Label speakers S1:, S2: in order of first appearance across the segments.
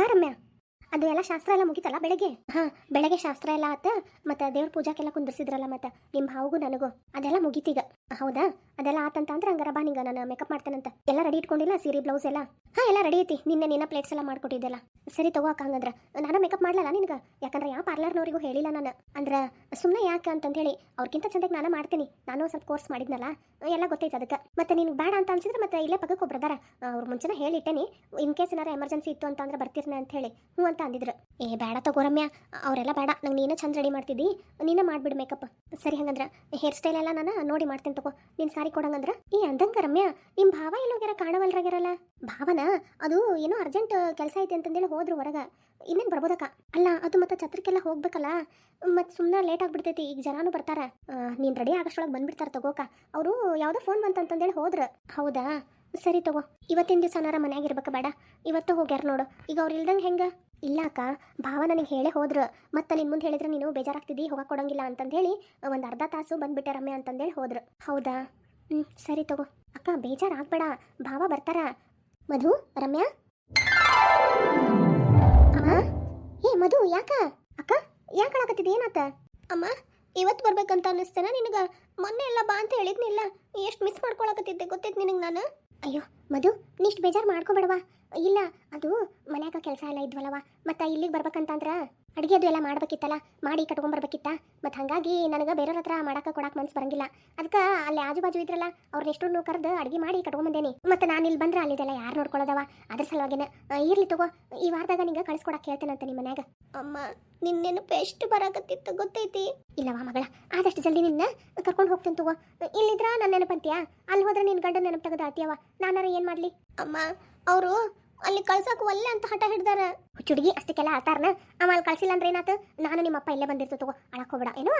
S1: ಬಾ ರಮ್ಯಾ ಅದು ಎಲ್ಲ ಶಾಸ್ತ್ರ ಎಲ್ಲ ಮುಗಿತಲ್ಲ ಬೆಳಗ್ಗೆ? ಹಾ, ಬೆಳಗ್ಗೆ ಶಾಸ್ತ್ರ ಎಲ್ಲ ಆತ, ಮತ್ತೆ ದೇವ್ರ ಪೂಜಾಕೆಲ್ಲ ಕುಂದಿರ್ಸಿದ್ರಲ್ಲ ಮತ್ತೆ ನಿಮ್ಮ ಭಾವಗೂ ನನಗೂ. ಅದೆಲ್ಲ ಮುಗೀತೀಗ. ಹೌದಾ? ಅದೆಲ್ಲ ಆತಂತ ಅಂದ್ರೆ ಹಂಗಾರ ಬಾ ನಿಂಗ, ನಾನು ಮೇಕಪ್ ಮಾಡ್ತೇನಂತ. ಎಲ್ಲ ರೆಡಿ ಇಟ್ಕೊಂಡಿಲ್ಲ, ಸೀರೆ ಬ್ಲೌಸ್ ಎಲ್ಲ? ಹಾ, ಎಲ್ಲ ರೆಡಿ ಐತಿ. ನಿನ್ನೆ ನಿನ್ನ ಪ್ಲೇಟ್ಸ್ ಎಲ್ಲ ಮಾಡ್ಕೊಟ್ಟಿದ್ದೆಲ್ಲ. ಸರಿ ತಗೋ ಅಕ್ಕ, ಹಂಗಂದ್ರ. ನಾನು ಮೇಕಪ್ ಮಾಡ್ಲಲ್ಲ ನಿನ್ಗ? ಯಾಕಂದ್ರೆ ಯಾವ ಪಾರ್ಲರ್ನವರಿಗೂ ಹೇಳಿಲ್ಲ ನಾನು. ಅಂದ್ರೆ ಸುಮ್ಮನೆ ಯಾಕೆ ಅಂತಂದೇಳಿ ಹೇಳಿ ಅವ್ರಿಗಿಂತ ಚಂದಕ್ಕೆ ನಾನು ಮಾಡ್ತೀನಿ. ನಾನು ಸ್ವಲ್ಪ ಕೋರ್ಸ್ ಮಾಡಿದ್ನಲ್ಲ, ಎಲ್ಲ ಗೊತ್ತೈತೆ ಅದಕ್ಕೆ. ಮತ್ತೆ ನಿನ್ಗೆ ಬೇಡ ಅಂತ ಅನ್ಸಿದ್ರೆ ಮತ್ತೆ ಇಲ್ಲೇ ಪಕ್ಕಕ್ಕೆ ಒಬ್ಬರದಾರ ಅವ್ರ ಮುಂಚೆನೇ ಹೇಳಿಟ್ಟೇನಿ. ಇನ್ ಕೇಸ್ ಏನಾರ ಎಮರ್ಜೆನ್ಸಿ ಇತ್ತು ಅಂತ ಅಂದ್ರೆ ಬರ್ತಿರ್ನೆ ಅಂತ ಹೇಳಿ. ಹ್ಞೂ ಅಂತ ಅಂದಿದ್ರು. ಏ, ಬೇಡ ತಗೋ ರಮ್ಯಾ. ಅವರೆಲ್ಲ ಬೇಡ. ನಂಗೆ ನೀನೇ ಚಂದ ರೆಡಿ ಮಾಡ್ತಿದ್ದಿ. ನೀನೇ ಮಾಡ್ಬಿಡು ಮೇಕಪ್ ಸರಿ, ಹಂಗಂದ್ರೆ. ಹೇರ್ ಸ್ಟೈಲ್ ಎಲ್ಲ ನಾನು ನೋಡಿ ಮಾಡ್ತೇನೆ ತಗೋ ನೀನು ಸಾರಿ ಕೊಡಂಗಂದ್ರ? ಈ ಅಂದಂಗ ರಮ್ಯಾ ನಿಮ್ಮ ಭಾವ ಎಲ್ಲೋಗ್ಯಾರ ಕಾಣವಲ್ರಾಗ್ಯಾರಲ್ಲ? ಭಾವನ, ಅದು ಏನೋ ಅರ್ಜೆಂಟ್ ಕೆಲಸ ಐತೆ ಅಂತಂದೇಳಿ ಹೋದ್ರು ಹೊರಗ. ಇನ್ನೇನು ಬರ್ಬೋದಕ್ಕ? ಅಲ್ಲ, ಅದು ಮತ್ತೆ ಛತ್ರಕ್ಕೆಲ್ಲ ಹೋಗ್ಬೇಕಲ್ಲ? ಮತ್ತೆ ಸುಮ್ಮನೆ ಲೇಟ್ ಆಗ್ಬಿಡ್ತೈತಿ, ಈಗ ಜನಾನು ಬರ್ತಾರ. ನೀನು ರೆಡಿ ಆಗೋಷ್ರೊಳಗೆ ಬಂದ್ಬಿಡ್ತಾರ ತಗೋಕ. ಅವರು ಯಾವುದೋ ಫೋನ್ ಬಂತಂತಂದೇಳಿ ಹೋದ್ರ. ಹೌದಾ? ಸರಿ ತಗೋ, ಇವತ್ತಿನ ದಿವಸ ಅನಾರ ಮನ್ಯಾಗ ಇರ್ಬೇಕು ಬೇಡ. ಇವತ್ತು ಹೋಗ್ಯಾರ ನೋಡು. ಈಗ ಅವ್ರು ಇಲ್ದಂಗೆ ಹೆಂಗ? ಇಲ್ಲ ಅಕ್ಕ ಭಾವ ನನಗೆ ಹೇಳೇ ಹೋದ್ರು. ಮತ್ತೆ ನಿನ್ನ ಮುಂದೆ ಹೇಳಿದ್ರೆ ನೀನು ಬೇಜಾರಾಗ್ತಿದ್ದಿ ಹೋಗಕ್ಕೆ ಕೊಡಂಗಿಲ್ಲ ಅಂತಂದು ಹೇಳಿ ಒಂದು ಅರ್ಧ ತಾಸು ಬಂದ್ಬಿಟ್ಟೆ ರಮ್ಯ ಅಂತಂದೇಳಿ ಹೋದ್ರು. ಹೌದಾ? ಹ್ಞೂ ಸರಿ ತಗೋ. ಅಕ್ಕ, ಬೇಜಾರಾಗ್ಬೇಡ. ಭಾವ ಬರ್ತಾರ. ಮಧು, ರಮ್ಯಾ? ಅಮ್ಮ? ಏ, ಮಧು, ಯಾಕ? ಅಕ್ಕ, ಯಾಕೆ ಹೇಳಕತ್ತಿದ್ದೆ ಏನಾತ? ಅಮ್ಮ ಇವತ್ತು ಬರ್ಬೇಕಂತ ಅನ್ನಿಸ್ತೇನ ನಿನಗೆ? ಮೊನ್ನೆ ಎಲ್ಲ ಬಾ ಅಂತ ಹೇಳಿದ್ನಿಲ್ಲ. ಎಷ್ಟು ಮಿಸ್ ಮಾಡ್ಕೊಳಕತ್ತಿದ್ದೆ ಗೊತ್ತೈತೆ ನಿನಗೆ ನಾನು? ಅಯ್ಯೋ ಮಧು ನೀಷ್ಟು ಬೇಜಾರು ಮಾಡ್ಕೊಬೇಡವಾ ಇಲ್ಲ ಅದು ಮನ್ಯಾಗ ಕೆಲಸ ಎಲ್ಲ ಇದ್ವಲ್ಲವ ಮತ್ತೆ ಇಲ್ಲಿಗೆ ಬರ್ಬೇಕಂತಂದ್ರೆ ಅಡುಗೆ ಅದು ಎಲ್ಲ ಮಾಡ್ಬೇಕಿತ್ತಲ್ಲ ಮಾಡಿ ಕಟ್ಕೊಂಬರ್ಬೇಕಿತ್ತ. ಮತ್ತು ಹಾಗಾಗಿ ನನಗೆ ಬೇರೆಯವ್ರ ಹತ್ರ ಮಾಡಕ್ಕೆ ಕೊಡಕ್ಕೆ ಮನ್ಸು ಬರಂಗಿಲ್ಲ. ಅದಕ್ಕೆ ಅಲ್ಲಿ ಆಜು ಬಾಜು ಇದ್ರಲ್ಲ ಅವ್ರನ್ನ ಎಷ್ಟು ಕರೆದು ಅಡುಗೆ ಮಾಡಿ ಕಟ್ಕೊಂಬಂದೇನಿ. ಮತ್ತು ನಾನು ಇಲ್ಲಿ ಬಂದ್ರೆ ಅಲ್ಲಿದೆಲ್ಲ ಯಾರು ನೋಡ್ಕೊಳ್ಳೋದವ ಅದ್ರ ಸಲುವಾಗಿನ ಇರಲಿ ತಗೋ. ಈ ವಾರದಾಗ ನಿಂಗೆ ಕಳಿಸ್ಕೊಡಕ್ಕೆ ಹೇಳ್ತೇನಂತ ನಿಮ್ಮ ಮನ್ಯಾಗ. ಅಮ್ಮ ನಿನ್ನೇನು ಎಷ್ಟು ಬರಾಕತ್ತಿತ್ತು ಗೊತ್ತೈತಿ? ಇಲ್ಲವ ಮಗಳ ಆದಷ್ಟು ಜಲ್ದಿ ನಿನ್ನ ಕರ್ಕೊಂಡು ಹೋಗ್ತೇನೆ ತಗೋ. ಇಲ್ಲಿದ್ರ ನನ್ನ ನೆನಪಂತೀಯಾ? ಅಲ್ಲಿ ಹೋದ್ರೆ ನಿನ್ನ ಗಂಡ ನೆನಪು ತೆಗೆದು ಆತಿಯವ ನಾನಾರ ಏನು ಮಾಡಲಿ? ಅಮ್ಮ, ಅವರು ಅಲ್ಲಿ ಕಳ್ಸಕ್ಕೆ ಒಲ್ಲೆ ಅಂತ ಹಠ ಹಿಡ್ದಾರ. ಚುಡುಗಿ ಅಷ್ಟಕ್ಕೆಲ್ಲ ಆತಾರನ ಆಮೇಲೆ ಕಳ್ಸಿಲ್ಲ ಅಂದ್ರೆ ಏನಾತ? ನಾನು ನಿಮ್ಮಪ್ಪ ಇಲ್ಲೇ ಬಂದಿರ್ತು ತಗೋ, ಅಳಕ್ ಹೋಗ್ಬೇಡ, ಏನೋ?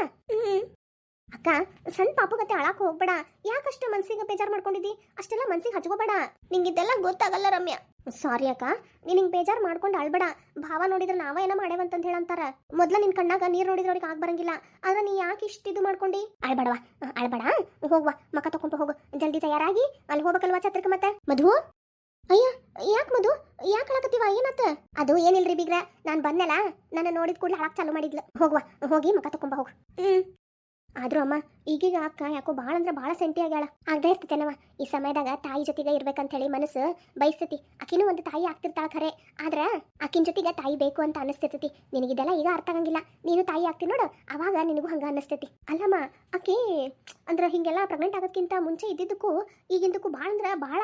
S1: ಅಕ್ಕ, ಸಣ್ಣ ಪಾಪಗತ್ತೆ ಅಳಕ್ ಹೋಗ್ಬೇಡ. ಯಾಕಷ್ಟು ಮನ್ಸಿಗೆ ಬೇಜಾರು ಮಾಡ್ಕೊಂಡಿದ್ದಿ? ಅಷ್ಟೆಲ್ಲ ಮನ್ಸಿಗೆ ಹಚ್ಕೋಬೇಡ. ನಿಂಗಿದೆಲ್ಲ ಗೊತ್ತಾಗಲ್ಲ ರಮ್ಯಾ. ಸಾರಿ ಅಕ್ಕ, ನಿನಗೆ ಬೇಜಾರು ಮಾಡ್ಕೊಂಡು ಅಳ್ಬೇಡ. ಭಾವ ನೋಡಿದ್ರೆ ನಾವ ಏನೋ ಮಾಡೇವಂತಂತ ಹೇಳಂತಾರ. ಮೊದ್ಲ ನಿನ್ ಕಣ್ಣಾಗ ನೀರ್ ನೋಡಿದ್ರೆ ಅವ್ರಿಗೆ ಆಗ ಬರಂಗಿಲ್ಲ. ಆದ್ರೆ ನೀ ಯಾಕೆ ಇಷ್ಟ ಇದು ಮಾಡ್ಕೊಂಡಿ? ಅಳ್ಬೇಡವಾ ಅಳ್ಬೇಡ. ಹೋಗ್ವಾ, ಮಕ ತಕೊಂಡ್ ಹೋಗು. ಜಲ್ದಿ ತಯಾರಾಗಿ. ಅಲ್ಲಿ ಹೋಗ್ಬೇಕಲ್ವಾ ಛತ್ರಕ್ಕೆ ಮತ್ತೆ? ಮಧು? ಅಯ್ಯ, ಯಾಕೆ ಮಧು? ಯಾಕೆ ಅಳಕತ್ತೀವ? ಏನತ್ತ ಅದು ಏನಿಲ್ರಿ ಬಿಗ್ರ? ನಾನು ಬಂದಲ್ಲ ನನ್ನ ನೋಡಿದ ಕೂಡಲೇ ಹಳಕ್ ಚಾಲು ಮಾಡಿದ್ಲು. ಹೋಗ್ವಾ, ಹೋಗಿ ಮಕ ತಕೊಂಬ ಹೋಗು. ಹ್ಮ್. ಆದ್ರೂ ಅಮ್ಮ ಈಗೀಗ ಅಕ್ಕ ಯಾಕೋ ಭಾಳ ಅಂದ್ರೆ ಭಾಳ ಸೆಂಟಿ ಆಗ್ಯಾಳ. ಆಗದೆ ಇರ್ತೈತೆನವ ಈ ಸಮಯದಾಗ ತಾಯಿ ಜೊತೆಗೆ ಇರ್ಬೇಕಂತ ಹೇಳಿ ಮನಸ್ಸು ಬಯಸ್ತತಿ. ಆಕಿನೂ ಒಂದು ತಾಯಿ ಆಗ್ತಿರ್ತಾಳ ಖರೆ. ಆದ್ರ ಆಕಿನ ಜೊತೆಗೆ ತಾಯಿ ಬೇಕು ಅಂತ ಅನಿಸ್ತಿರ್ತೈತಿ ನಿನಗಿದೆಲ್ಲ ಈಗ ಅರ್ಥ ಆಗಂಗಿಲ್ಲ. ನೀನು ತಾಯಿ ಆಗ್ತಿ ನೋಡು. ಅವಾಗ ನಿನಗೂ ಹಂಗ ಅನಿಸ್ತೈತಿ ಅಲ್ಲಮ್ಮ, ಆಕಿ ಅಂದ್ರೆ ಹಿಂಗೆಲ್ಲ ಪ್ರೆಗ್ನೆಂಟ್ ಆಗೋದಕ್ಕಿಂತ ಮುಂಚೆ ಇದ್ದಿದ್ದಕ್ಕೂ ಈಗಿಂದಕ್ಕೂ ಭಾಳ ಅಂದ್ರೆ ಭಾಳ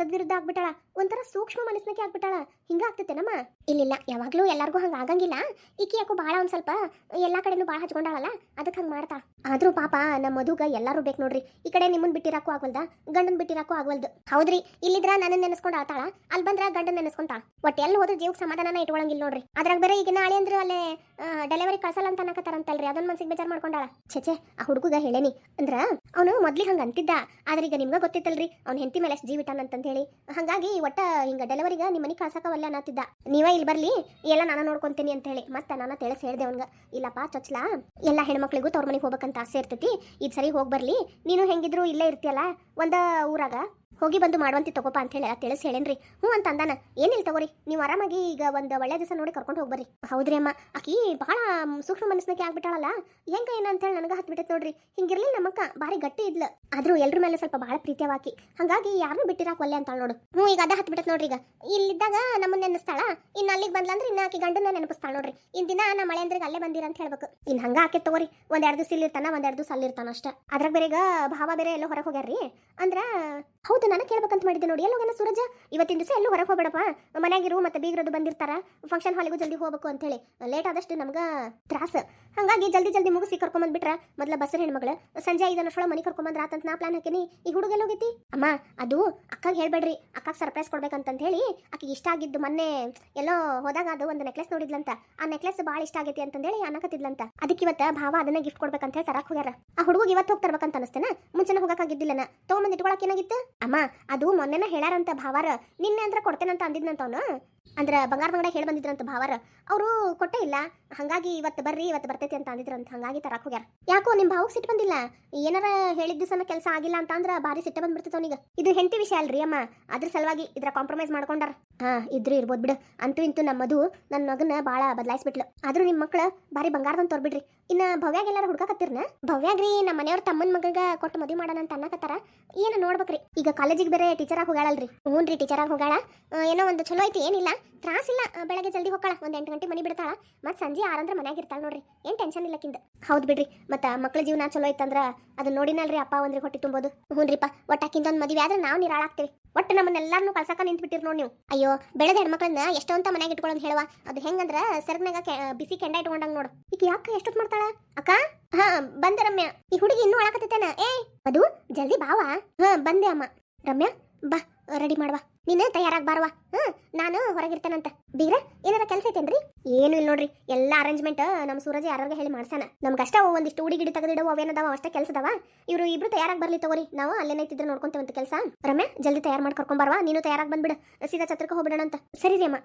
S1: ತದ್ವಿರುದ್ಧ ಆಗ್ಬಿಟ್ಟಾಳ ಒಂಥರ ಸೂಕ್ಷ್ಮ ಮನಸ್ಸಿನಕ್ಕೆ ಆಗ್ಬಿಟ್ಟಾಳ. ಹಿಂಗ ಆಗ್ತೈತೆನಮ್ಮ? ಇಲ್ಲಿಲ್ಲ. ಯಾವಾಗ್ಲೂ ಎಲ್ಲಾರ್ಗೂ ಹಂಗ ಆಗಂಗಿಲ್ಲ. ಈಕಿ ಯಾಕೋ ಭಾಳ ಒಂದ್ ಸ್ವಲ್ಪ ಎಲ್ಲಾ ಕಡೆನೂ ಭಾಳ ಹಚ್ಕೊಂಡಾಳಲ್ಲ ಅದಕ್ಕೆ ಹಂಗ ಮಾಡ್ತಾಳ. ಆದ್ರೂ ಪಾಪ ನಮ್ಮ ಮಧುಗ ಎಲ್ಲರೂ ಬೇಕು ನೋಡ್ರಿ. ಈ ಕಡೆ ನಿಮ್ಮನ್ ಬಿಟ್ಟಿರಾಕು ಆಗಲ್ದ ಗಂಡನ್ ಬಿಟ್ಟಿರಾಕು ಆಗಲ್ದು ಹೌದ್ರಿ, ಇಲ್ಲಿದ್ರ ನನ್ನ ನೆನೆಸ್ಕೊಂಡ್ ಆತಾಳ ಅಲ್ಲಿ ಬಂದ್ರ ಗಂಡನ್ ನೆನೆಸ್ಕೊಂತಾಳ. ಒಟ್ಟು ಎಲ್ಲಿ ಹೋದ್ರೆ ಜೀವಕ್ಕೆ ಸಮಾಧಾನ ಇಟ್ಕೊಳಂಗಿಲ್ಲ ನೋಡ್ರಿ. ಅದ್ರಾಗ ಬೇರೆ ಈಗ ನಾಳೆ ಅಂದ್ರೆ ಅಲ್ಲೇ ಡೆಲಿವರಿ ಕಳ್ಸಲ್ಲ ಅಂತ ಅನ್ನಕತ್ತಾರಂತಲ್ರಿ. ಅದನ್ನ ಮನ್ಸಿಗೆ ಬೇಜಾರ್ ಮಾಡ್ಕೊಂಡಾಳ. ಛೆ ಆ ಹುಡುಗ ಹೇಳೇನಿ, ಅಂದ್ರ ಅವನು ಮೊದ್ಲಿಗೆ ಹಂಗ ಅಂತಿದ್ದ. ಆದ್ರೆ ಈಗ ನಿಮ್ಗ ಗೊತ್ತಿತ್ತಲ್ರಿ, ಅವ್ನ ಹೆಂಡತಿ ಮೇಲೆ ಜೀವಿಟಾನ ಅಂತ ಹೇಳಿ. ಹಂಗಾಗಿ ಒಟ್ಟ ಹಿಂಗ ಡೆಲಿವರಿಗ ನಿಮ್ಮ ಮನೆ ಕಳ್ಸಕವಲ್ಲ ಅನ್ನತ್ತಿದ್ದ. ನೀವೇ ಇಲ್ಲಿ ಬರ್ಲಿ ಎಲ್ಲ ನಾನು ನೋಡ್ಕೊಂತೀನಿ ಅಂತ ಹೇಳಿ. ಮತ್ತೆ ನಾನು ತಿಳಿಸ್ ಹೇಳ್ದೆ ಅವನ್ಗ. ಇಲ್ಲಪ್ಪ ಚೊಚ್ಲಾ ಎಲ್ಲ ಹೆಣ್ಮಕ್ಳಿಗೂ ತವ್ರ ಮನೆಗೆ ಹೋಗ್ಬೇಕಂತ ಆಸೆ ಇರ್ತೈತಿ. ಇದು ಸರಿ ಹೋಗಿ ಬರಲಿ. ನೀನು ಹೆಂಗಿದ್ರು ಇಲ್ಲೇ ಇರ್ತೀಯಲ್ಲ ಒಂದು ಊರಾಗ? ಹೋಗಿ ಬಂದು ಮಾಡುವಂತಿ ತಗೋಪ ಅಂತ ಹೇಳಿ ತಿಳಿಸಿ ಹೇಳೇನ್ರಿ. ಹ್ಞೂ ಅಂತ ಅಂದಾನ. ಏನಿಲ್ಲ ತಗೋರಿ. ನೀವು ಆರಾಮಾಗಿ ಈಗ ಒಂದು ಒಳ್ಳೆ ದಿವಸ ನೋಡಿ ಕರ್ಕೊಂಡು ಹೋಗ್ಬರ್ರಿ. ಹೌದ್ರಿ ಅಮ್ಮ. ಆಕಿ ಭಾಳ ಸೂಕ್ಷ್ಮ ಮನಸ್ಸಿನಾಗೆ ಆಗ್ಬಿಟ್ಟಾಳಲ್ಲ. ಹೆಂಗ ಏನಂತೇಳಿ ನನಗೆ ಹತ್ಬಿಟ್ಟೈತೆ ನೋಡ್ರಿ. ಹಿಂಗಿರ್ಲಿಲ್ಲ ನಮ್ಮಕ್ಕ. ಭಾರಿ ಗಟ್ಟಿ ಇದ್ಲ. ಆದ್ರೂ ಎಲ್ರ ಮೇಲೆ ಸ್ವಲ್ಪ ಭಾಳ ಪ್ರೀತಿಯವಾಕಿ. ಹಂಗಾಗಿ ಯಾರನ್ನೂ ಬಿಟ್ಟಿರಾಕ ಒಲ್ಲೆ ಅಂತಾಳ ನೋಡು. ಹ್ಞೂ, ಈಗ ಅದ ಹತ್ಬಿಟ್ಟೈತೆ ನೋಡ್ರಿ ಈಗ. ಇಲ್ಲಿದ್ದಾಗ ನಮ್ಮನ್ನ ನೆನೆಸ್ತಾಳ? ಇನ್ನು ಅಲ್ಲಿಗೆ ಬಂದ್ಲಂದ್ರೆ ಇನ್ನ ಆಕಿ ಗಂಡನ ನೆನಪಿಸ್ತಾಳ ನೋಡ್ರಿ. ಇಂದಿನ ದಿನ ನಮ್ಮ ಮಳೆ ಅಂದ್ರೆ ಅಲ್ಲೇ ಬಂದಿರ ಅಂತ ಹೇಳ್ಬೇಕು. ಇನ್ ಹಂಗ ಆಕೆ ತಗೋರಿ. ಒಂದ್ ಎರಡು ದಿವಸ ಇಲ್ಲಿರ್ತಾನ ಒಂದ್ ಎರಡು ದಿವಸ ಅಲ್ಲಿರ್ತಾನ ಅಷ್ಟ. ಅದ್ರಾಗ ಬೇರೆಗ ಭಾವ ಬೇರೆ ಎಲ್ಲೋ ಹೊರಗೆ ಹೋಗ್ಯಾರ್ರಿ. ಅಂದ್ರ ಹೌದು ನಾನು ಕೇಳ್ಬೇಕಂತ ಮಾಡಿದ್ದೆ ನೋಡಿ. ಎಲ್ಲ ಹೋಗ್ಯಾನ ಸೂರಜ, ಇವತ್ತಿನ ದಿವಸ ಎಲ್ಲೂ ಹೊರಗೆ ಹೋಗ್ಬೇಡಪ್ಪ. ಮನೆಯಾಗಿರು ಮತ್ತೆ ಬೀಗರದು ಬಂದಿರ್ತಾರ. ಫಂಕ್ಷನ್ ಹಾಲಿಗೂ ಜಲ್ದಿ ಹೋಗಬೇಕು ಅಂತ ಹೇಳಿ ಲೇಟ್ ಆದಷ್ಟು ನಮ್ಗೆ ತ್ರಾಸ. ಹಂಗಾಗಿ ಜಲ್ದಿ ಜಲ್ದಿ ಮುಗಿಸಿ ಕರ್ಕೊಂಬಂದ್ಬಿಟ್ರ ಮೊದಲ ಬಸ್ಸರ್ ಹೆಣ್ಮಗಳು. ಸಂಜೆ ಐದನಷ್ಟೊಳ ಮನೆ ಕರ್ಕೊಂಬಂದ್ರ ಆತಂತ ನಾ ಪ್ಲಾನ್ ಹಾಕಿನಿ. ಈ ಹುಡುಗ ಹೋಗೈತಿ? ಅಮ್ಮ, ಅದು ಅಕ್ಕಗೆ ಹೇಳ್ಬೇಡ್ರಿ. ಅಕ್ಕಗೆ ಸರ್ಪ್ರೈಸ್ ಕೊಡ್ಬೇಕಂತ ಹೇಳಿ ಆಕಿಗೆ ಇಷ್ಟ ಆಗಿದ್ದು ಮೊನ್ನೆ ಎಲ್ಲೋ ಹೋದಾಗ ಅದು ಒಂದು ನೆಕ್ಲೆಸ್ ನೋಡಿದ್ಲಂತ. ಆ ನೆಕ್ಲೆಸ್ ಭಾಳ ಇಷ್ಟ ಆಗೈತಿ ಅಂತಂದೇಳಿ ಅನ್ನಕತ್ತಿದ್ಲಂತ. ಅದಕ್ಕೆ ಇವತ್ತ ಭಾವ ಅದನ್ನ ಗಿಫ್ಟ್ ಕೊಡ್ಬೇಕಂತ ಹೇಳಿ ತರಕ್ ಹೋಗ್ಯಾರ. ಆ ಹುಡುಗ ಇವತ್ತು ಹೋಗಿ ತರ್ಬೇಕಂತ ಅನಸ್ತೇನ? ಮುಂಚೆನೆ ಹೋಗಕ್ಕಾಗಿದ್ದಿಲ್ಲನ ತಗೊಂಬಂದ್ ಇಟ್ಕೊಳಕ್ ಏನಾಗಿತ್ತು? ಅಮ್ಮ ಅದು ಮೊನ್ನೆನ ಹೇಳಾರಂತ ಭಾವಾರ ನಿನ್ನೆ ಅಂದ್ರ ಕೊಡ್ತೇನಂತ ಅಂದಿದ್ನಂತ ಅವನು ಅಂದ್ರೆ ಬಂಗಾರ ಬಂಗಡ ಹೇಳಿ ಬಂದಿದ್ರಂತ ಭಾವರ, ಅವರು ಕೊಟ್ಟೇ ಇಲ್ಲ, ಹಂಗಾಗಿ ಇವತ್ತು ಬರ್ರಿ, ಇವತ್ತು ಬರ್ತೈತಿ ಅಂತ ಅಂದಿದ್ರಂತ ಹಂಗಾಗಿ ತರಕ್ ಹೋಗ್ಯಾರ. ಯಾಕೋ ನಿಮ್ ಭಾವಕ್ ಸಿಟ್ಟು ಬಂದಿಲ್ಲ? ಏನಾರ ಹೇಳಿದ್ದು ಸಮ ಕೆಲಸ ಆಗಿಲ್ಲ ಅಂತ ಅಂದ್ರ ಭಾರಿ ಸಿಟ್ಟ ಬಂದ್ಬಿಡ್ತೈತೆ ಅವನಿಗೆ. ಇದು ಹೆಂಡತಿ ವಿಷಯ ಅಲ್ರಿ ಅಮ್ಮ, ಅದ್ರ ಸಲುವಾಗಿ ಇದ್ರ ಕಾಂಪ್ರಮೈಸ್ ಮಾಡ್ಕೊಂಡಾರ. ಹಾ, ಇದ್ರು ಇರ್ಬೋದು ಬಿಡು. ಅಂತೂ ಇಂತೂ ನಮ್ಮ ಮಧು ನನ್ನ ಮಗನ ಬಾಳ ಬದಲಾಯಿಸ್ಬಿಟ್ಲು. ಆದ್ರೂ ನಿಮ್ ಮಕ್ಳು ಬಾರಿ ಬಂಗಾರದಂತ ತೋರ್ಬಿಡ್ರಿ. ಇನ್ನ ಭವ್ಯಾಗ ಎಲ್ಲಾರು ಹುಡ್ಕಾಕತ್ತಿರ್ನ ಭವ್ಯಾಗ್ರಿ ನಮ್ಮ ಮನೆಯವ್ರ ತಮ್ಮನ ಮಗಗ ಕೊಟ್ಟು ಮದುವೆ ಮಾಡೋಣ ಅಂತ ಅನ್ನಕತ್ತಾರ? ಏನು ನೋಡ್ಬೇಕ್ರಿ. ಈಗ ಕಾಲೇಜಿಗೆ ಬೇರೆ ಟೀಚರ್ ಆಗಿ ಹೋಗ್ಯಾಳಲ್ರಿ. ಹ್ಞೂ ರೀ ಟೀಚರ್ ಆಗಿ ಹೋಗಾಳ ಏನೋ ಒಂದು ಚಲೋ ಐತಿ, ಏನಿಲ್ಲ. ತ್ರಾಸಿಲ್ಲ ಆ, ಬೆಳಗ್ಗೆ ಜಲ್ದಿ ಹೋಗಾಳ ಒಂದ್ ಎಂಟು ಗಂಟೆ ಮನಿ ಬಿಡ್ತಾಳ. ಮತ್ ಸಂಜೆ ಆರಂದ್ರ ಮನ್ಯಾಗ ಇರ್ತಾಳ ನೋಡ್ರಿ. ಏನ್ ಟೆನ್ಷನ್ ಕಿಂದ ಹೌದ್ ಬಿಡ್ರಿ. ಮತ್ತ ಮಕ್ಳ ಜೀವನ ಚಲೋ ಐತಂದ್ರ ಅದನ್ನ ನೋಡಿನಲ್ರಿ ಅಪ್ಪ ಒಂದ್ರಿ ಹೊಟ್ಟಿ ತುಂಬೋದು. ಹ್ಞೂನ್ರಿಪ್ಪ ಒಟ್ಟಾಕಿಂದ ಒಂದು ಮದುವೆ ಆದ್ರೆ ನಾವು ನಿರಾಳಾಗ್ತೀವಿ. ಒಟ್ಟು ನಮ್ಮನ್ನೆಲ್ಲಾರನ್ನೂ ಕಳ್ಸಕ ನಿಂತ್ಬಿಟ್ಟಿರ್ ನೋಡ್ ನೀವು. ಅಯ್ಯೋ ಬೆಳೆದ ಹೆಣ್ಮಕ್ಳನ್ನ ಎಷ್ಟೋ ಅಂತ ಮನ್ಯಾಗ ಇಟ್ಕೊಳ್ಳೋದು ಹೇಳುವ. ಅದು ಹೆಂಗಂದ್ರ ಸರ್ಗ್ನಾಗ ಬಿಸಿ ಕೆಂಡ ಇಟ್ಕೊಂಡಂಗ ನೋಡು. ಈಗ ಯಾಕ ಎಷ್ಟೊತ್ತು ಮಾಡ್ತಾಳ? ಅಕ್ಕ? ಹಾ ಬಂದೆ ರಮ್ಯಾ. ಈ ಹುಡುಗಿ ಇನ್ನೂ ಒಳಕತ್ತೇನ ಏ ಅದು ಜಲ್ದಿ ಬಾವಾ? ಹಾ ಬಂದೆ ಅಮ್ಮ. ರಮ್ಯಾ ಬಾ, ರೆಡಿ ಮಾಡ್ವಾ ನೀನು ತಯಾರಾಗಿ ಬಾರವಾ ಹಾ ನಾನು ಹೊರಗಿರ್ತೇನಂತ. ಬೀಗ್ರ, ಏನಾರ ಕೆಲಸ ಐತೇನ್ರಿ? ಏನು ಇಲ್ಲ ನೋಡ್ರಿ, ಎಲ್ಲ ಅರೇಂಜ್ಮೆಂಟ್ ನಮ್ಮ ಸೂರಜ್ ಯಾರಿಗೆ ಹೇಳಿ ಮಾಡ್ಸಾನ ನಮ್ಗೆ ಅಷ್ಟ ಒಂದಿಷ್ಟು ಉಡಿ ಗಿಡಿ ತೆಗೆದಿಡವು ಅವೇನದಾವ ಅಷ್ಟೇ ಕೆಲಸದವ ಇವರು ಇಬ್ರು ತಯಾರಾಗಿ ಬರ್ಲಿ ತಗೋರಿ, ನಾವು ಅಲ್ಲೇನೈತಿದ್ರೆ ನೋಡ್ಕೊಂತೇವಂತ ಕೆಲಸ. ರಮ್ಯಾ, ಜಲ್ದಿ ತಯಾರು ಮಾಡಿ ಕರ್ಕೊಂಬರ್ವಾ ನೀನು ತಯಾರಾಗಿ ಬಂದ್ಬಿಡು, ಸೀದಾ ಛತ್ರಕ್ಕೆ ಹೋಗ್ಬಿಡೋಣ ಅಂತ ಸರಿ ರೀ ಅಮ್ಮ.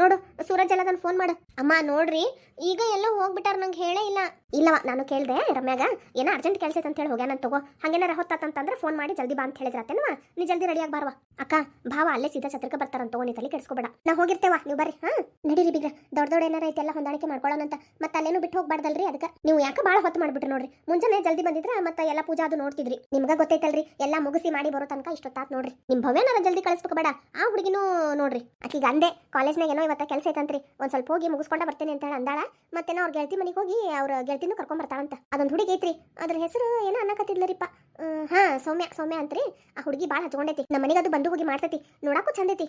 S1: ನೋಡು, ಸೂರಜ್ ಎಲ್ಲ ನಾನು ಫೋನ್ ಮಾಡು. ಅಮ್ಮ, ನೋಡ್ರಿ, ಈಗ ಎಲ್ಲ ಹೋಗ್ಬಿಟ್ಟಾರ ನಂಗೆ ಹೇಳೇ ಇಲ್ಲ. ಇಲ್ಲವ, ನಾನು ಕೇಳ್ದೆ, ರಮ್ಯಾಗ, ಏನ ಅರ್ಜೆಂಟ್ ಕೆಲಸ ಐತೆ ಅಂತ ಹೇಳಿ ಹೋಗ್ಯಾನ ತಗೋ. ಹಂಗೇನಾರ ಹೊತ್ತಾತಂತಂದ್ರೆ ಫೋನ್ ಮಾಡಿ ಜಲ್ದಿ ಬಾ ಅಂತ ಹೇಳಿದ್ರಾತೇನವ ನೀ ಜಲ್ದಿ ರೆಡಿಯಾಗಿ ಬಾರವಾ ಅಕ್ಕ, ಭಾವ ಅಲ್ಲೇ ಸೀದಾ ಛತ್ರಕ್ಕೆ ಬರ್ತಾರಂತ ತಗೋ, ನೀ ತಲೆ ಕೆಡಿಸ್ಕೋಬೇಡ. ನಾ ಹೋಗಿರ್ತೇವ, ನೀವು ಬರ್ರಿ, ಹಾ? ನಡೀರಿ ಬಿಗ್ರ ದೊಡ್ಡ ದೊಡ್ಡ ಏನಾರ ಐತೆ ಎಲ್ಲ ಹೊಂದಾಣಿಕೆ ಮಾಡ್ಕೊಳ್ಳೋಣಂತ ಮತ್ತೆ ಅಲ್ಲೇನು ಬಿಟ್ಟು ಹೋಗ್ಬಾರ್ದಲ್ರಿ ಅದಕ್ಕೆ. ನೀವು ಯಾಕೆ ಭಾಳ ಹೊತ್ತು ಮಾಡ್ಬಿಟ್ರಿ ನೋಡ್ರಿ. ಮುಂಜಾನೆ ಜಲ್ದಿ ಬಂದಿದ್ರ ಮತ್ತೆ ಎಲ್ಲ ಪೂಜಾ ಅದು ನೋಡ್ತಿದ್ರಿ. ನಿಮ್ಗೆ ಗೊತ್ತೈತಲ್ರಿ, ಎಲ್ಲ ಮುಗಿಸಿ ಮಾಡಿ ಬರೋ ತನಕ ಇಷ್ಟೊತ್ತಾತ್ ನೋಡ್ರಿ. ನಿಮ್ ಭವ್ಯನಾರ ಜಲ್ದಿ ಕಳಿಸ್ಬೇಕು ಬೇಡ, ಆ ಹುಡುಗಿನೂ ನೋಡ್ರಿ. ಆಕಿಗೆ ಅಂದೆ ಕಾಲೇಜ್ನಾಗ ಏನೋ ಇವತ್ತ ಕೆಲಸ ಐತಂತ್ರಿ. ಒಂದ್ ಸ್ವಲ್ಪ ಹೋಗಿ ಮುಗಿಸ್ಕೊಂಡ ಬರ್ತೇನೆ ಅಂತ ಹೇಳಿ ಅಂದಾಳ. ಮತ್ತೇನೋ ಅವ್ರ ಗೆಳತಿ ಮನೆಗೆ ಹೋಗಿ ಅವ್ರ ಗೆಳತಿನೂ ಕರ್ಕೊಂಡ್ ಬರ್ತಾಳಂತ. ಅದೊಂದು ಹುಡುಗಿ ಐತ್ರಿ. ಅದ್ರ ಹೆಸರು ಏನೋ ಅನ್ನಕತ್ತಿದ್ಲರಿಪ್ಪ. ಹಾ, ಸೌಮ್ಯ ಸೌಮ್ಯ ಅಂತ್ರಿ. ಆ ಹುಡುಗಿ ಭಾಳ ಹಚ್ಕೊಂಡೈತಿ. ನಮ್ಮ ಮನೆಗೆ ಅದು ಬಂದು ಹೋಗಿ ಮಾಡ್ತೈತಿ. ನೋಡಕ್ಕೂ ಚಂದೈತಿ.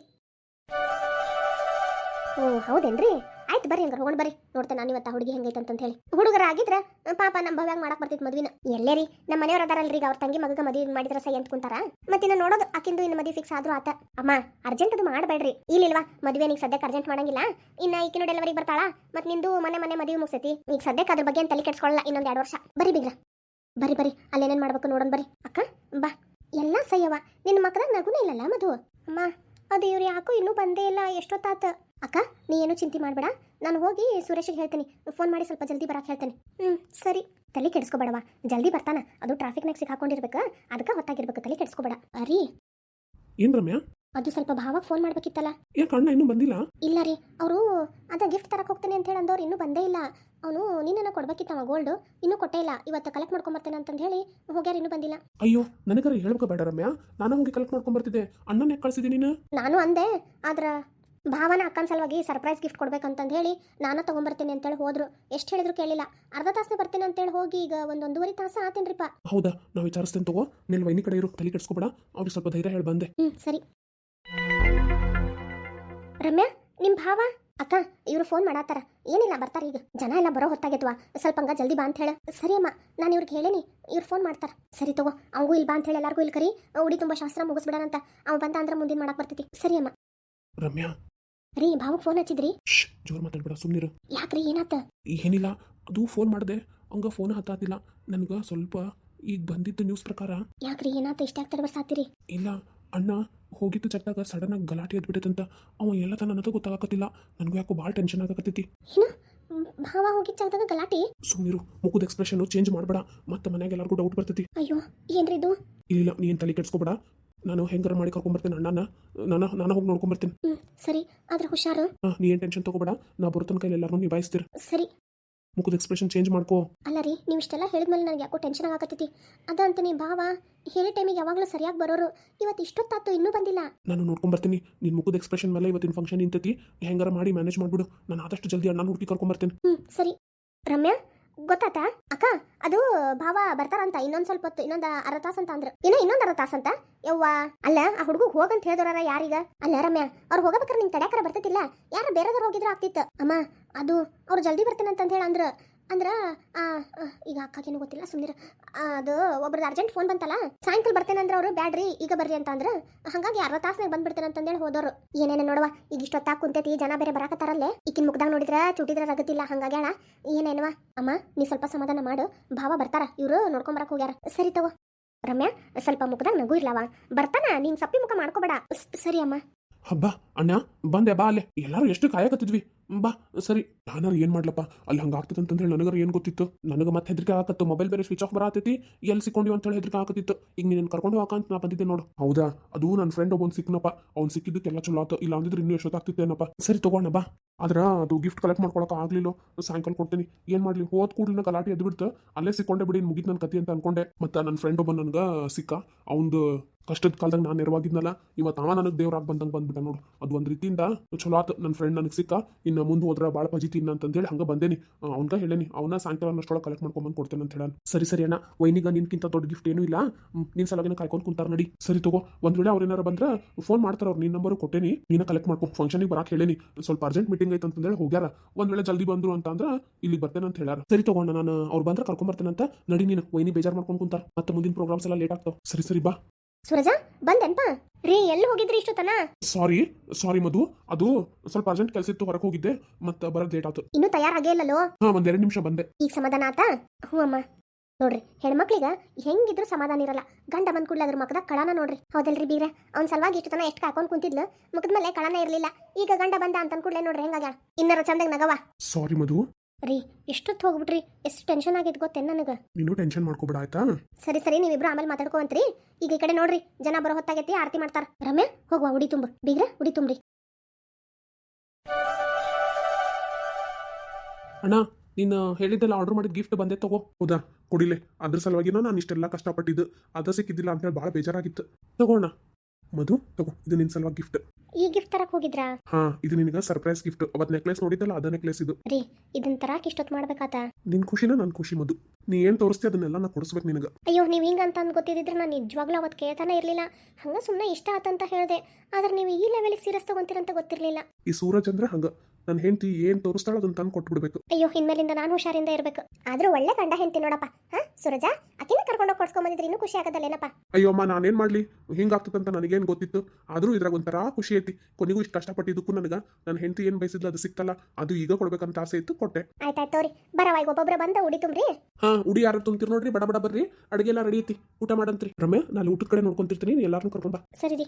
S1: ಓ, ಹೌದೇನ್ರಿ? ಆಯ್ತು, ಬರ್ರಿ ಹಂಗಾರ, ಹೋಗೋಣ ಬರ್ರಿ. ನೋಡ್ತೇನೆ ನಾನು ಇವತ್ತು ಹುಡುಗಿ ಹೆಂಗೈತೆ ಅಂತ ಹೇಳಿ ಹುಡುಗರ ಆಗಿದ್ರೆ ಪಾಪ ನಮ್ಮ ಭವ್ಯಾಗ ಮಾಡಕ್ ಬರ್ತಿತ್ತು ಮದ್ವಿನ. ಎಲ್ಲೇ ರೀ ನಮ್ಮ ಮನೆಯವ್ರ ಅದಾರಲ್ರಿ ಈಗ, ಅವ್ರ ತಂಗಿ ಮಗಗ ಮದುವೆ ಮಾಡಿದ್ರ ಸೈ ಅಂತ ಕುಂತಾರ. ಮತ್ತಿನ್ನ ನೋಡೋದು, ಆಕಿಂದು ಇನ್ನು ಮದುವೆ ಫಿಕ್ಸ್ ಆದ್ರೂ ಆತ. ಅಮ್ಮ ಅರ್ಜೆಂಟ್ ಅದು ಮಾಡಬೇಡ್ರಿ. ಇಲ್ಲಿಲ್ವಾ ಮದುವೆ ನೀವು ಸದ್ಯಕ್ಕೆ ಅರ್ಜೆಂಟ್ ಮಾಡಂಗಿಲ್ಲ. ಇನ್ನ ಈಕಿನ ಡೆಲಿವರಿ ಬರ್ತಾಳ. ಮತ್ತೆ ನಿಂದು ಮನೆ ಮನೆ ಮದುವೆ ಮುಗಿಸೈತಿ. ಈಗ ಸದ್ಯಕ್ಕೆ ಅದ್ರ ಬಗ್ಗೆ ತಲೆ ಕೆಡ್ಸ್ಕೊಳ್ಳಲ್ಲ ಇನ್ನೊಂದು ಎರಡು ವರ್ಷ. ಬರಿ ಬಿಗ್ರ. ಬರಿ ಬರಿ ಅಲ್ಲೇನೇನ್ ಮಾಡ್ಬೇಕು ನೋಡೋಣ ಬರಿ ಅಕ್ಕ, ಬಾ. ಎಲ್ಲ ಸೈಯವಾ ನಿನ್ನ ಮಕ್ಕಳ ನಗುನೇ ಇಲ್ಲಲ್ಲ ಮಧು. ಅಮ್ಮ ಅದು ಇವ್ರು ಯಾಕೋ ಇನ್ನೂ ಬಂದೇ ಇಲ್ಲ, ಎಷ್ಟೊತ್ತಾತ? ಅಕ್ಕ, ನೀ ಏನು ಚಿಂತೆ ಮಾಡಬೇಡ. ನಾನು ಹೋಗಿ ಸುರೇಶಿಗೆ ಹೇಳ್ತೀನಿ. ಫೋನ್ ಮಾಡಿ ಸ್ವಲ್ಪ ಜಲ್ದಿ ಬರಕ್ಕೆ ಹೇಳ್ತೇನೆ. ಹ್ಞೂ ಸರಿ. ತಲೆ ಕೆಡಿಸ್ಕೋಬೇಡವಾ? ಜಲ್ದಿ ಬರ್ತಾನ. ಅದು ಟ್ರಾಫಿಕ್ನಾಗ ಸಿಕ್ಕಾಕೊಂಡಿರ್ಬೇಕು. ಅದಕ್ಕೆ ಹೊತ್ತಾಗಿರ್ಬೇಕು. ತಲೆ ಕೆಡಿಸ್ಕೋಬೇಡ. ಅರಿ.
S2: ಏನ್ ರಮ್ಯಾ
S1: ಅದು ಸ್ವಲ್ಪ ಭಾವಾಗ ಫೋನ್ ಮಾಡ್ಬೇಕಿತ್ತಲ್ಲ.
S2: ಯಾಕೆ ಅಣ್ಣ ಇನ್ನೂ ಬಂದಿಲ್ಲ?
S1: ಇಲ್ಲ ರೀ ಅವರು ಅದ ಗಿಫ್ಟ್ ತರಕ್ಕೆ ಹೋಗ್ತೇನೆ ಅಂತ ಹೇಳಿ ಅಂದವ್ರು ಇನ್ನೂ ಬಂದೇ ಇಲ್ಲ. ಅವನು ನೀನನ್ನ ಕೊಡ್ಬೇಕಿತ್ತವ ಗೋಲ್ಡ್ ಇನ್ನೂ ಕೊಟ್ಟೇ ಇಲ್ಲ. ಇವತ್ತು ಕಲೆಕ್ಟ್ ಮಾಡ್ಕೊಂಬರ್ತೇನೆ ಅಂತಂದು ಹೇಳಿ ಹೋಗ್ಯಾರ ಇನ್ನೂ ಬಂದಿಲ್ಲ.
S2: ಅಯ್ಯೋ ನನಗರ ಹೇಳ್ಬೇಕು ಬೇಡ ರಮ್ಯಾ. ನಾನು ಹೋಗಿ ಕಲೆಕ್ಟ್ ಮಾಡ್ಕೊಂಡ್ ಬರ್ತಿದ್ದೆ ಅಣ್ಣನ ಯಾಕೆ ಕಳ್ಸಿದ್ದೀನಿ ನೀನು?
S1: ನಾನು ಅಂದೆ ಆದ್ರ ಭಾವನ ಅಕ್ಕನ ಸಲುವಾಗಿ ಸರ್ಪ್ರೈಸ್ ಗಿಫ್ಟ್ ಕೊಡ್ಬೇಕಂತಂದು ಹೇಳಿ ನಾನು ತಗೊಂಬರ್ತೀನಿ ಅಂತೇಳಿ ಹೋದ್ರು. ಎಷ್ಟು ಹೇಳಿದ್ರು ಕೇಳಿಲ್ಲ. ಅರ್ಧ ತಾಸು ಬರ್ತೀನಿ ಅಂತೇಳಿ ಹೋಗಿ ಈಗ ಒಂದು ಒಂದೂವರೆ ತಾಸು ಆತೇನ್ರಿಪ್ಪ.
S2: ಹೌದಾ ನಾವು ವಿಚಾರಿಸ್ತೇನೆ ತಗೋ. ನಿನ್ನ ವೈನಿ ಕಡೆ ಇರು ತಲೆ ಕೆಡ್ಸ್ಕೊಬೇಡ. ಅವ್ರಿಗೆ ಸ್ವಲ್ಪ ಧೈರ್ಯ ಹೇಳಿ ಬಂದೆ.
S1: ಹ್ಞೂ ಸರಿ. ರಮ್ಯಾ ನಿಮ್ಮ ಭಾವ? ಅಕ್ಕ ಇವ್ರು ಫೋನ್ ಮಾಡಾತಾರ ಏನಿಲ್ಲ ಬರ್ತಾರ ಈಗ. ಜನ ಎಲ್ಲ ಬರೋ ಹೊತ್ತಾಗೈತ್ವಾ. ಸ್ವಲ್ಪ ಹಂಗ ಜಲ್ದಿ ಬಾ ಅಂತ ಹೇಳ. ಸರಿ ಅಮ್ಮ ನಾನು ಇವ್ರಿಗೆ ಹೇಳೇನಿ. ಇವ್ರು ಫೋನ್ ಮಾಡ್ತಾರ. ಸರಿ ತಗೋ ಅವಂಗೂ ಇಲ್ಲಿ ಬಾ ಅಂತ ಹೇಳಿ ಎಲ್ಲಾರ್ಗು ಇಲ್ಲಿ ಕರಿ. ಉಡಿ ತುಂಬ ಶಾಸ್ತ್ರ ಮುಗಿಸ್ಬಿಡೋಣಂತ ಅವ್ ಬಂದ ಅಂದ್ರೆ ಮುಂದಿನ ಮಾಡಕ್ ಬರ್ತೈತಿ. ಸರಿ ಅಮ್ಮ.
S2: ರಮ್ಯಾ.
S1: ರೀ ಭಾವಕ್ ಫೋನ್ ಹಚ್ಚಿದ್ರಿ?
S2: ಜೋರ್ ಮಾತಾಡ್ಬೇಡ ಸುಮ್ಮನಿರು
S1: ಯಾಕ್ರಿ ಏನಾತ?
S2: ಏನಿಲ್ಲ ಅದು ಫೋನ್ ಮಾಡಿದೆ. ಹಂಗ ಫೋನ್ ಹತ್ತಾತಿಲ್ಲ. ನನಗೆ ಸ್ವಲ್ಪ ಈಗ ಬಂದಿದ್ದ ನ್ಯೂಸ್ ಪ್ರಕಾರ.
S1: ಯಾಕ್ರಿ ಏನಾತ ಇಷ್ಟ ಆಗ್ತಾರೆ ಬರ್ಸಾತಿರಿ
S2: ಇಲ್ಲ ಅಣ್ಣ ಹೋಗಿದ್ದು ಚಟ್ಟಾಗ ಸಡನ್ ಆಗಿ ಗಲಾಟೆ ಎದ್ಬಿಟ್ಟೈತಂತ. ಅವ ಎಲ್ಲ ತನ್ನ ನನಗೆ ಗೊತ್ತಾಗಕತ್ತಿಲ್ಲ. ನನಗೂ ಯಾಕೋ ಭಾಳ ಟೆನ್ಷನ್ ಆಗಕತ್ತೈತಿ.
S1: ಏನು ಭಾವ ಹೋಗಿದ್ ಜಾಗದಾಗ ಗಲಾಟೆ?
S2: ಸುಮ್ಮನಿರು ಮುಖದ ಎಕ್ಸ್ಪ್ರೆಷನ್ ಚೇಂಜ್ ಮಾಡಬೇಡ. ಮತ್ತೆ ಮನ್ಯಾಗ ಎಲ್ಲರಿಗೂ ಡೌಟ್ ಬರ್ತೈತಿ.
S1: ಅಯ್ಯೋ ಏನ್ರಿ ಇದು?
S2: ಇಲ್ಲ ನೀನು ತಲೆ ಕೆಡ್ಸ್ಕೊಬೇಡ. ನಾನು ಹೆಂಗಾರ ಮಾಡಿ ಕರ್ಕೊಂಬರ್ತೇನೆ ಅಣ್ಣನ. ನಾನು ನಾನು ಹೋಗಿ ನೋಡ್ಕೊಂಬರ್ತೀನಿ.
S1: ಹ್ಮ್ ಸರಿ. ಆದ್ರೆ ಹುಷಾರು?
S2: ಹಾಂ ನೀ ಏನು ಟೆನ್ಷನ್ ತಗೋಬೇಡ. ನಾ ಬರ್ತನ ಕೈಲಿ ಎಲ್ಲರೂ ನಿಭಾಯಿಸ್ತೀರ.
S1: ಸರಿ.
S2: ಮುಖದ ಎಕ್ಸ್ಪ್ರೆಷನ್ ಚೇಂಜ್ ಮಾಡ್ಕೋ.
S1: ಅಲ್ಲ ರೀ ನೀವು ಇಷ್ಟೆಲ್ಲ ಹೇಳಿದ್ಮೇಲೆ ನನಗೆ ಯಾಕೋ ಟೆನ್ಷನ್ ಆಗತ್ತೈತಿ ಅದ ಅಂತಾನೆ ಭಾವ ಹೇಳಿ ಟೈಮಿಗೆ ಯಾವಾಗಲೂ ಸರಿಯಾಗಿ ಬರೋರು. ಇವತ್ತು ಇಷ್ಟೊತ್ತಾತು ಇನ್ನೂ ಬಂದಿಲ್ಲ.
S2: ನಾನು ನೋಡ್ಕೊಂಬರ್ತೀನಿ ನಿನ್ನ ಮುಖದ ಎಕ್ಸ್ಪ್ರೆಷನ್ ಮೇಲೆ ಇವತ್ತಿನ ಫಂಕ್ಷನ್ ನಿಂತೈತಿ. ಹೆಂಗಾರ ಮಾಡಿ ಮ್ಯಾನೇಜ್ ಮಾಡ್ಬಿಡು. ನಾನು ಆದಷ್ಟು ಜಲ್ದಿ ಅಣ್ಣ ಹುಡುಕಿ ಕರ್ಕೊಂಬರ್ತೀನಿ
S1: ಹ್ಞೂ ಸರಿ. ರಮ್ಯಾ ಗೊತ್ತಾತಾ ಅಕ್ಕ, ಅದು ಭಾವ ಬರ್ತಾರಂತ, ಇನ್ನೊಂದ್ ಸ್ವಲ್ಪ ಹೊತ್ತು, ಇನ್ನೊಂದ್ ಅರ್ಧ ತಾಸ ಅಂತ ಅಂದ್ರು. ಏನೋ ಇನ್ನೊಂದ್ ಅರ್ಧ ತಾಸ ಅಂತ ಯವ್ವ. ಅಲ್ಲ, ಆ ಹುಡುಗ ಹೋಗಂತ ಹೇಳ್ದೋರ ಯಾರೀಗ? ಅಲ್ಲ, ರಮ್ಯಾ, ಅವ್ರು ಹೋಗಬೇಕಾರೆ ನಿಂಗೆ ತಡ್ಯಾಕರ ಬರ್ತೈತಿಲ್ಲ? ಯಾರ ಬೇರೆದವ್ರು ಹೋಗಿದ್ರು ಆಗ್ತಿತ್ತು. ಅಮ್ಮ, ಅದು ಅವ್ರು ಜಲ್ದಿ ಬರ್ತೇನೆ ಅಂತ ಹೇಳಿ ಅಂದ್ರ ಅಂದ್ರ ಈಗ ಅಕ್ಕಗೇನು ಗೊತ್ತಿಲ್ಲ ಸುಮ್ಮನೆ ಅದು ಒಬ್ರದ್ದು ಅರ್ಜೆಂಟ್ ಫೋನ್ ಬಂತಲ್ಲ, ಸಾಯಂಕಾಲ ಬರ್ತೇನೆ ಅಂದ್ರೆ ಅವರು, ಬ್ಯಾಡ್ರಿ, ಈಗ ಬರ್ರಿ ಅಂತ ಅಂದ್ರೆ, ಹಂಗಾಗಿ ಅರ್ಧ ತಾಸ್ನಾಗ ಬಂದ್ಬಿಡ್ತೇನೆ ಅಂತಂದೇಳಿ ಹೋದವ್ರು. ಏನೇನ ನೋಡುವ, ಈಗ ಇಷ್ಟೊತ್ತಾಗ ಕುಂತೈತಿ, ಜನ ಬೇರೆ ಬರಾಕತ್ತಾರಲ್ಲೇ. ಈಕಿನ ಮುಗ್ದಾಗ ನೋಡಿದ್ರ, ಚುಟಿದ್ರ ರಗತಿಲ್ಲ ಹಂಗಾಗ್ಯಾಳ ಏನೇನವ? ಅಮ್ಮ, ನೀ ಸ್ವಲ್ಪ ಸಮಾಧಾನ ಮಾಡು, ಭಾವ ಬರ್ತಾರ, ಇವ್ರು ನೋಡ್ಕೊಂಬರಕ್ ಹೋಗ್ಯಾರ. ಸರಿ ತಗೋ. ರಮ್ಯಾ, ಸ್ವಲ್ಪ ಮುಖದಾಗ ನಗು ಇರ್ಲವ. ಬರ್ತಾನ, ನೀನ್ ಸಪ್ಪಿ ಮುಖ ಮಾಡ್ಕೋಬೇಡ. ಸರಿ ಅಮ್ಮ.
S2: ಹಬ್ಬ, ಅಣ್ಣ, ಬಂದೆ, ಬಾ ಅಲ್ಲೇ. ಎಲ್ಲಾರು ಎಷ್ಟು ಕಾಯಕತ್ತಿದ್ವಿ. ಬಾ ಸರಿ, ನಾನಾರು ಏನ್ ಮಾಡ್ಲಪ್ಪ? ಅಲ್ಲಿ ಹಂಗ ಆಗ್ತದೆ ಅಂತ ಹೇಳಿ ನನಗರ ಏನ್ ಗೊತ್ತಿತ್ತು? ನನಗೆ ಮತ್ತೆ ಹೆದರಿಕೆ ಆಗತ್ತು ಮೊಬೈಲ್ ಬೇರೆ ಸ್ವಿಚ್ ಆಫ್ ಬರತೈತಿ ಎಲ್ಲಿ ಸಿಕ್ಕೊಂಡಿವಿ ಅಂತ ಹೇಳಿ ಹೆದರಿಕೆ ಆಗತ್ತಿತ್ತು ಈಗ ನೀನು ಕರ್ಕೊಂಡು ಹಾಕ ಅಂತ ನಾ ಬಂದಿದ್ದೆ ನೋಡು. ಹೌದಾ? ಅದು ನನ್ನ ಫ್ರೆಂಡ್ ಒಬ್ಬನ್ ಸಿಕ್ನಪ್ಪ. ಅವ್ನು ಸಿಕ್ಕಿದ್ದಕ್ಕೆಲ್ಲ ಚಲೋ ಆತು. ಇಲ್ಲ ಅಂದಿದ್ರೆ ಇನ್ನೂ ಎಷ್ಟೊತ್ತಾಗ್ತಿತ್ತೇನಪ್ಪ? ಸರಿ, ತಗೋಣ, ಬಾ. ಆದ್ರ ಅದು ಗಿಫ್ಟ್ ಕಲೆಕ್ಟ್ ಮಾಡ್ಕೊಳಕ ಆಗ್ಲಿಲ್ಲ? ಸಾಯಂಕಾಲ ಕೊಡ್ತೀನಿ. ಏನ್ ಮಾಡ್ಲಿ? ಹೋದ್ ಕೂಡಲಿನ ಗಲಾಟೆ ಎದ್ದು ಬಿಡ್ತು. ಅಲ್ಲೇ ಸಿಕ್ಕೊಂಡೆ ಬಿಡಿ ಮುಗಿದ್ ನನ್ನ ಕತಿ ಅಂತ ಅನ್ಕೊಂಡೆ. ಮತ್ತೆ ನನ್ನ ಫ್ರೆಂಡ್ ಒಬ್ಬ ನನಗೆ ಸಿಕ್ಕ. ಅವಂದು ಕಷ್ಟದ ಕಾಲದಾಗ ನಾನು ನೆರವಾಗಿದ್ನಲ್ಲ. ಇವತ್ತು ಅವ ನನಗೆ ದೇವ್ರಾಗಿ ಬಂದಂಗೆ ಬಂದ್ಬಿಟ್ಟ ನೋಡು. ಅದು ಒಂದು ರೀತಿಯಿಂದ ಚಲೋ ಆತು. ನನ್ನ ಫ್ರೆಂಡ್ ನನಗೆ ಸಿಕ್ಕ. ಇನ್ನು ಮುಂದೆ ಹೋದ್ರೆ ಭಾಳ ಪಜಿತೀನಿ ಅಂತಂದೇಳಿ ಹಂಗೆ ಬಂದೇನಿ. ಅವ್ನ್ಗ ಹೇಳೇನಿ, ಅವನ ಸಾಯಂಕಾಲ ಅಷ್ಟೊಳಗೆ ಕಲೆಕ್ಟ್ ಮಾಡ್ಕೊಂಬಂದು ಕೊಡ್ತೇನೆ ಅಂತ ಹೇಳ ಸರಿ ಸರಿ ಅಣ್ಣ, ವೈನಿಗ ನಿನ್ಕಿಂತ ದೊಡ್ಡ ಗಿಫ್ಟ್ ಏನೂ ಇಲ್ಲ. ನಿನ್ ಸಲಗಿನ ಕಾಯ್ಕೊಂಡು ಕುಂತಾರ ನಡಿ. ಸರಿ ತಗೋ, ಒಂದ್ ವೇಳೆ ಅವ್ರು ಏನಾರ ಬಂದ್ರೆ ಫೋನ್ ಮಾಡ್ತಾರ ಅವ್ರು ನಿನ್ನ ನಂಬರ್ ಕೊಟ್ಟೇನಿ, ನೀನ ಕಲೆಕ್ಟ್ ಮಾಡ್ಕೊ ಫಂಕ್ಷನಿಗೆ ಬರಾಕ್ ಹೇಳೇನಿ. ಸ್ವಲ್ಪ ಅರ್ಜೆಂಟ್ ಮೀಟಿಂಗ್ ಐತೆ ಅಂತಂದೇಳಿ ಹೋಗ್ಯಾರ. ಒಂದ್ ವೇಳೆ ಜಲ್ದಿ ಬಂದ್ರು ಅಂತ ಅಂದ್ರೆ ಇಲ್ಲಿ ಬರ್ತೇನೆ ಅಂತ ಹೇಳಾರ ಸರಿ ತಗೋಣ ನಾನು ಅವ್ರು ಬಂದ್ರೆ ಕರ್ಕೊಂಡ್ ಅಂತ ನಡಿ ನೀನು, ವೈನಿ ಬೇಜಾರ್ ಮಾಡ್ಕೊಂಡು ಕುಂತಾರ. ಮತ್ತೆ ಮುಂದಿನ ಪ್ರೋಗ್ರಾಮ್ಸ್ ಎಲ್ಲ ಲೇಟ್ ಆಗ್ತಾವ. ಸರಿ ಸರಿ ಬಾ.
S1: ಸೂರಜ ಬಂದೆನ್ಪ. ರೀ ಎಲ್ಲಿ ಹೋಗಿದ್ರಿ ಇಷ್ಟೊತ್ತನ?
S2: ಸಾರಿ ಸಾರಿ ಮಧು. ಅದು ಸ್ವಲ್ಪ ಅರ್ಜೆಂಟ್ ಕೆಲಸ ಇತ್ತು ಹೊರಗೆ ಹೋಗಿದ್ದೆ. ಮತ್ತೆ ಬರೋದು ಲೇಟ್ ಆಯ್ತು
S1: ಇನ್ನೂ ತಯಾರಾಗೇ ಇಲ್ಲಲ್ಲೋ?
S2: ಹಾ ಒಂದೆರಡು ನಿಮಿಷ ಬಂದೆ.
S1: ಈಗ ಸಮಾಧಾನ ಆತ? ಹ್ಞೂ ಅಮ್ಮ. ನೋಡ್ರಿ ಹೆಣ್ಮಕ್ಳಿಗ ಹೆಂಗಿದ್ರು ಸಮಾಧಾನ ಇರಲ್ಲ. ಗಂಡ ಬಂದ್ ಕೂಡಲೇ ಅದ್ರ ಮಕ್ಕದ ಕಳನ ನೋಡ್ರಿ. ಹೌದಲ್ರಿ ಬೀಗ್ರೆ? ಅವ್ನ ಸಲುವಾಗಿ ಇಷ್ಟು ತನ ಎಷ್ಟು ಕಾಕೊಂಡ್ ಕುಂತಿದ್ಲು ಮುಖದ ಮೇಲೆ ಕಳನ ಇರಲಿಲ್ಲ. ಈಗ ಗಂಡ ಬಂದ ಅಂತ ಕೂಡಲೇ ನೋಡ್ರಿ ಹೆಂಗಾಗ ಇನ್ನರ ಚಂದಾಗ ನಗವ
S2: ಸಾರಿ ಮಧು.
S1: ರೀ ಎಷ್ಟೊತ್ತು ಹೋಗ್ಬಿಟ್ರಿ ಎಷ್ಟು ಟೆನ್ಷನ್ ಆಗಿದ್ ಗೊತ್ತೇನು ನನಗೆ?
S2: ನೀನು ಟೆನ್ಷನ್ ಮಾಡ್ಕೋಬೇಡ ಆಯ್ತಾ?
S1: ಸರಿ ಸರಿ ನೀವಿಬ್ರು ಆಮೇಲೆ ಮಾತಾಡ್ಕೊಂತ್ರಿ ಈಗ ಈ ಕಡೆ ನೋಡ್ರಿ ಜನ ಬರೋ ಹೊತ್ತಾಗೈತಿ ಆರತಿ ಮಾಡ್ತಾರ. ರಮ್ಯಾ ಹೋಗುವ ಉಡಿ ತುಂಬ. ಬೀಗ್ರ ಉಡಿ ತುಂಬ್ರಿ
S2: ಅಣ್ಣ ನೀನು ಹೇಳಿದ್ದೆಲ್ಲ ಆರ್ಡರ್ ಮಾಡಿದ ಗಿಫ್ಟ್ ಬಂದೆ ತಗೋ. ಹೌದಾ? ಕೊಡಿಲೆ. ಅದ್ರ ಸಲುವಾಗಿನೂ ನಾನು ಇಷ್ಟೆಲ್ಲ ಕಷ್ಟಪಟ್ಟಿದ್ದು ಅದ ಸಿಕ್ಕಿದ್ದಿಲ್ಲ ಅಂತ ಹೇಳಿ ಭಾಳ ಬೇಜಾರಾಗಿತ್ತು ತಗೋಣ ಮಧು ತಗೋ ಇದು ನಿನ್ನ ಸಲುವಾಗಿ ಗಿಫ್ಟ್
S1: ಈ ಗಿಫ್ಟ್ ತರಕ್ ಹೋಗಿದ್ರಾ?
S2: ಹಾ ಇದು ನಿನಗ ಸರ್ಪ್ರೈಸ್ ಗಿಫ್ಟ್ ಅವತ್ ನೆಕ್ಲೆಸ್ ನೋಡಿದ್ದಲ್ಲ ಅದ ನೆಕ್ಲೆಸ್ ಇದು.
S1: ರೀ ಇದನ್ ತರಾಕ್ ಇಷ್ಟೊತ್ ಮಾಡ್ಬೇಕಾತ?
S2: ನಿನ್ ಖುಷಿನ ನನ್ನ ಖುಷಿ ಮಧು. ನೀ ಏನ್ ತೋರಿಸ್ತಿ ಅದನ್ನೆಲ್ಲ ನಾ ಕೊಡಿಸ್ಬೇಕು ನಿನಗೆ.
S1: ಅಯ್ಯೋ ನೀವು ಹಿಂಗ ಅಂತ ಅಂದ್ ಗೊತ್ತಿದ್ರೆ ನಾನು ನಿಜವಾಗ್ಲೂ ಅವತ್ತು ಕೇಳ್ತಾನೆ ಇರಲಿಲ್ಲ. ಹಂಗ ಸುಮ್ಮನೆ ಇಷ್ಟ ಆತಂತ ಹೇಳಿದೆ. ಆದ್ರೆ ನೀವು ಈ ಲೆವೆಲ್ ಸೀರಿಯಸ್ ತಗೊಂತೀರಂತ ಗೊತ್ತಿರಲಿಲ್ಲ.
S2: ಈ ಸೂರಜ್ ಅಂದ್ರೆ ಹಂಗ. ನನ್ನ ಹೆಂಡತಿ ಏನು ತೋರಿಸ್ತಾಳ ಅದನ್ನ ತಂದು ಕೊಟ್ಬಿಡ್ಬೇಕು.
S1: ಅಯ್ಯೋ ಇನ್ಮೇಲಿಂದ ನಾನು ಹುಷಾರಿಂದ ಇರಬೇಕು. ಆದ್ರೂ ಒಳ್ಳೆ ಗಂಡ ಹೆಂಡತಿ ನೋಡಪ್ಪ. ಹಾ ಸುರಜ ಅಕ್ಕಿನ ಕೊಡ್ಸ್ಕೊಂಡ್ ಬಂದಿದ್ರೆ ಇನ್ನೂ ಖುಷಿ ಆಗದಲ್ಲೇನಪ್ಪ?
S2: ಅಯ್ಯೋ ಅಮ್ಮ ನಾನೇನು ಮಾಡಲಿ? ಹಿಂಗಾಗ್ತದಂತ ನನಗೇನು ಗೊತ್ತಿತ್ತು. ಆದರೂ ಇದ್ರಾಗ ಒಂಥರ ಖುಷಿ ಐತಿ. ಕೊನೆಗೂ ಇಷ್ಟು ಕಷ್ಟಪಟ್ಟಿದ್ದಕ್ಕೂ ನನಗೆ ನನ್ನ ಹೆಂಡತಿ ಏನು ಬಯಸಿದ್ಲು ಅದು ಸಿಕ್ತಲ್ಲ. ಅದು ಈಗ ಕೊಡ್ಬೇಕಂತ ಆಸೆ ಇತ್ತು ಕೊಟ್ಟೆ.
S1: ಆಯ್ತಾಯ್ತು ತೋರಿ. ಬರವಾಗಿ ಒಬ್ಬೊಬ್ರು ಬಂದ ಉಡಿ ತುಂಬ್ರಿ.
S2: ಹಾ ಉಡಿ ಯಾರು ತುಂಬ್ತೀರಿ ನೋಡ್ರಿ ಬಡ ಬಡ ಬರ್ರಿ. ಅಡುಗೆ ಎಲ್ಲ ರೆಡಿ ಐತಿ. ಊಟ ಮಾಡಂತ್ರಿ. ರಮ್ಯ ನಾನು ಊಟದ ಕಡೆ ನೋಡ್ಕೊಂತಿರ್ತೀನಿ. ಎಲ್ಲಾರನ್ನೂ ಕರ್ಕೊಂಡ್ ಬಾ.
S1: ಸರಿ ರೀ.